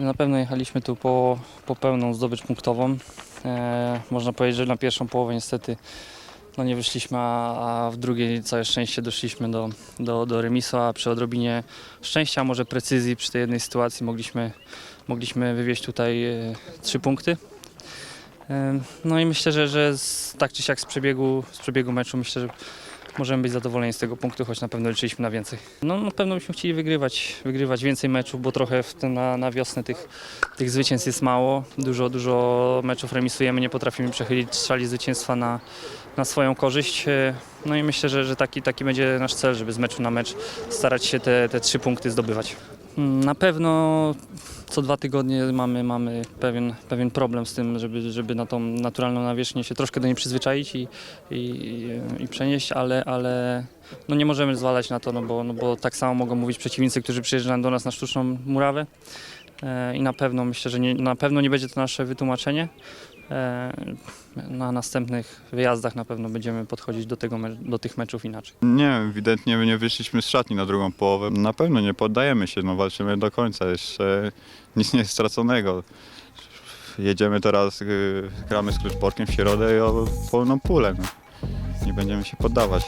Na pewno jechaliśmy tu po, po pełną zdobycz punktową. E, można powiedzieć, że na pierwszą połowę niestety no nie wyszliśmy, a, a w drugiej całe szczęście doszliśmy do, do, do remisu, a przy odrobinie szczęścia, może precyzji przy tej jednej sytuacji mogliśmy, mogliśmy wywieźć tutaj e, trzy punkty. E, no i myślę, że, że z, tak czy siak z przebiegu, z przebiegu meczu myślę, że możemy być zadowoleni z tego punktu, choć na pewno liczyliśmy na więcej. No na pewno byśmy chcieli wygrywać, wygrywać więcej meczów, bo trochę na, na wiosnę tych, tych zwycięstw jest mało. Dużo, dużo meczów remisujemy, nie potrafimy przechylić strzali zwycięstwa na, na swoją korzyść. E, No i myślę, że, że taki, taki będzie nasz cel, żeby z meczu na mecz starać się te, te trzy punkty zdobywać. Mm, Na pewno co dwa tygodnie mamy, mamy pewien, pewien problem z tym, żeby, żeby na tą naturalną nawierzchnię się troszkę do niej przyzwyczaić i, i, i przenieść, ale, ale no nie możemy zwalać na to, no bo, no bo tak samo mogą mówić przeciwnicy, którzy przyjeżdżają do nas na sztuczną murawę e, i na pewno myślę, że nie, na pewno nie będzie to nasze wytłumaczenie. E, Na następnych wyjazdach na pewno będziemy podchodzić do, tego, do tych meczów inaczej. Nie, ewidentnie nie wyszliśmy z szatni na drugą połowę. Na pewno nie poddajemy się, no walczymy do końca, jeszcze nic nie jest straconego. Jedziemy teraz, y, gramy z Kluczborkiem w środę i o pełną pulę. No. Nie będziemy się poddawać.